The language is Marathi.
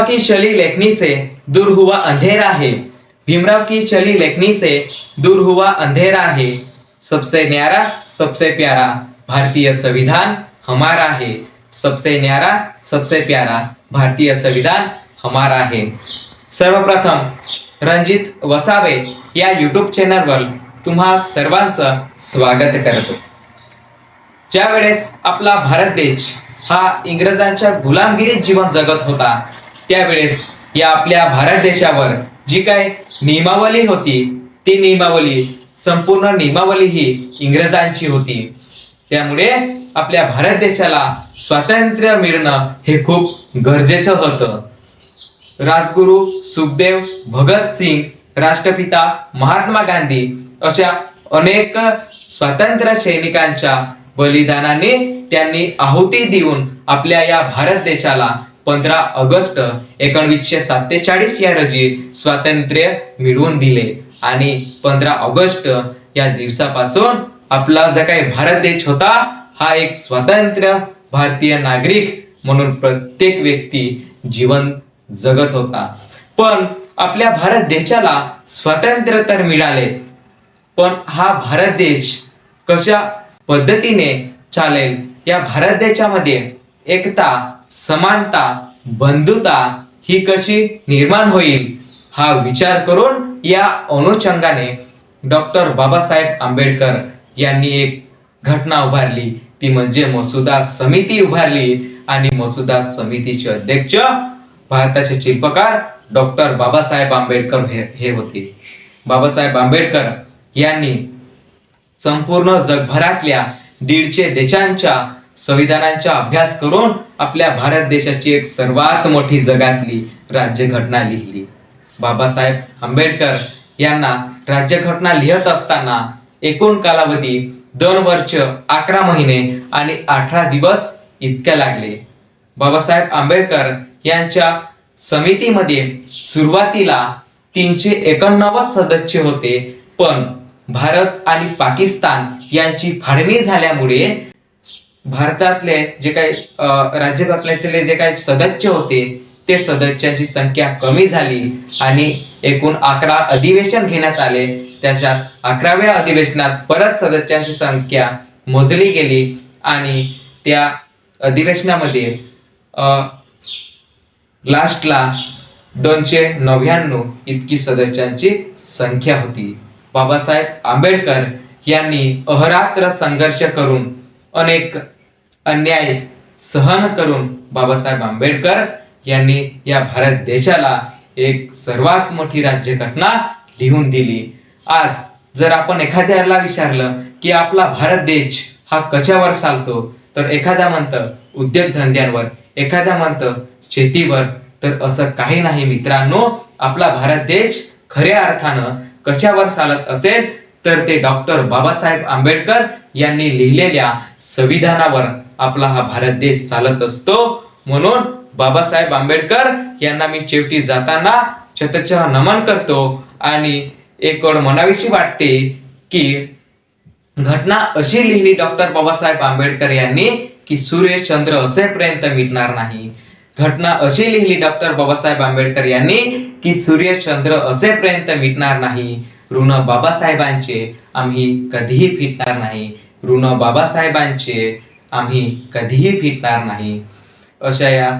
की चली लेखनी से दूर हुआ अंधेरा है। भीमराव की चली लेखनी से दूर हुआ अंधेरा है। सबसे न्यारा सबसे प्यारा भारतीय संविधान हमारा है। सबसे न्यारा सबसे प्यारा भारतीय संविधान हमारा है। सर्वप्रथम रणजित वसावे या यूट्यूब चॅनलवर तुम्हा सर्वांचं स्वागत करतो. ज्या वेळेस आपला भारत देश हा इंग्रजांच्या गुलामगिरीत जीवन जगत होता त्यावेळेस या आपल्या भारत देशावर जी काय नियमावली होती ती नियमावली संपूर्ण नियमावली ही इंग्रजांची होती. त्यामुळे आपल्या भारत देशाला स्वातंत्र्य मिळणं हे खूप गरजेचं होतं. राजगुरू सुखदेव भगतसिंग राष्ट्रपिता महात्मा गांधी अशा अनेक स्वातंत्र्य सैनिकांच्या बलिदानाने त्यांनी आहुती देऊन आपल्या या भारत देशाला पंधरा ऑगस्ट एकोणवीसशे सत्तेचाळीस या रोजी स्वातंत्र्य मिळवून दिले. आणि पंधरा ऑगस्ट या दिवसापासून आपला जो काही भारत देश होता हा एक स्वतंत्र भारतीय नागरिक म्हणून प्रत्येक व्यक्ती जीवन जगत होता. पण आपल्या भारत देशाला स्वातंत्र्य तर मिळाले पण हा भारत देश कशा पद्धतीने चालेल? या भारत देशामध्ये एकता समानता बंधुता ही कशी निर्माण होईल हा विचार करून या अनुषंगाने डॉक्टर बाबासाहेब आंबेडकर यांनी एक घटना उभारली. ती म्हणजे मसुदा समिती उभारली आणि मसुदा समितीचे अध्यक्ष भारताचे शिल्पकार डॉक्टर बाबासाहेब आंबेडकर हे हे होते. बाबासाहेब आंबेडकर यांनी संपूर्ण जगभरातल्या दीडशे देशांच्या संविधानांचा अभ्यास करून आपल्या भारत देशाची एक सर्वात मोठी जगातली राज्यघटना लिहिली. बाबासाहेब आंबेडकर यांना राज्यघटना लिहत असताना एकूण कालावधी दोन वर्ष अकरा महिने आणि अठरा दिवस इतके लागले. बाबासाहेब आंबेडकर यांच्या समितीमध्ये सुरुवातीला तीनशे एकोणनव्वद सदस्य होते पण भारत आणि पाकिस्तान यांची फाळणी झाल्यामुळे भारतातले जे काही राज्य राज्यघटनेचे जे काही सदस्य होते ते सदस्यांची संख्या कमी झाली आणि एकूण अकरा अधिवेशन घेण्यात आले. त्याच्यात अकराव्या अधिवेशनात परत सदस्यांची संख्या मोजली गेली आणि त्या अधिवेशनामध्ये लास्टला दोनशे नव्याण्णव इतकी सदस्यांची संख्या होती. बाबासाहेब आंबेडकर यांनी अहरात्र संघर्ष करून अनेक अन्याय सहन करून बाबासाहेब आंबेडकर यांनी या भारत देशाला एक सर्वात मोठी राज्यघटना लिहून दिली. आज जर आपण एखाद्याला विचारलं की आपला भारत देश हा कशावर चालतो तर एखादा म्हणतं उद्योगधंद्यांवर एखादा म्हणतं शेतीवर तर असं काही नाही मित्रांनो. आपला भारत देश खऱ्या अर्थानं कशावर चालत असेल तर ते डॉक्टर बाबासाहेब आंबेडकर यांनी लिहिलेल्या संविधानावर आपला हा भारत देश चालत असतो. म्हणून बाबासाहेब आंबेडकर यांना मी शेवटी जाताना छतच्या नमन करतो. आणि एक ओढ म्हणावीशी वाटते की घटना अशी लिहिली डॉक्टर बाबासाहेब आंबेडकर यांनी की सूर्य चंद्र असेपर्यंत मिटणार नाही. घटना अशी लिहिली डॉक्टर बाबासाहेब आंबेडकर यांनी की सूर्य चंद्र असेपर्यंत मिटणार नाही. ऋण बाबासाहेबांचे आम्ही कधीही फिटणार नाही. ऋण बाबासाहेबांचे आम्ही कधीही फिटणार नाही. अशा या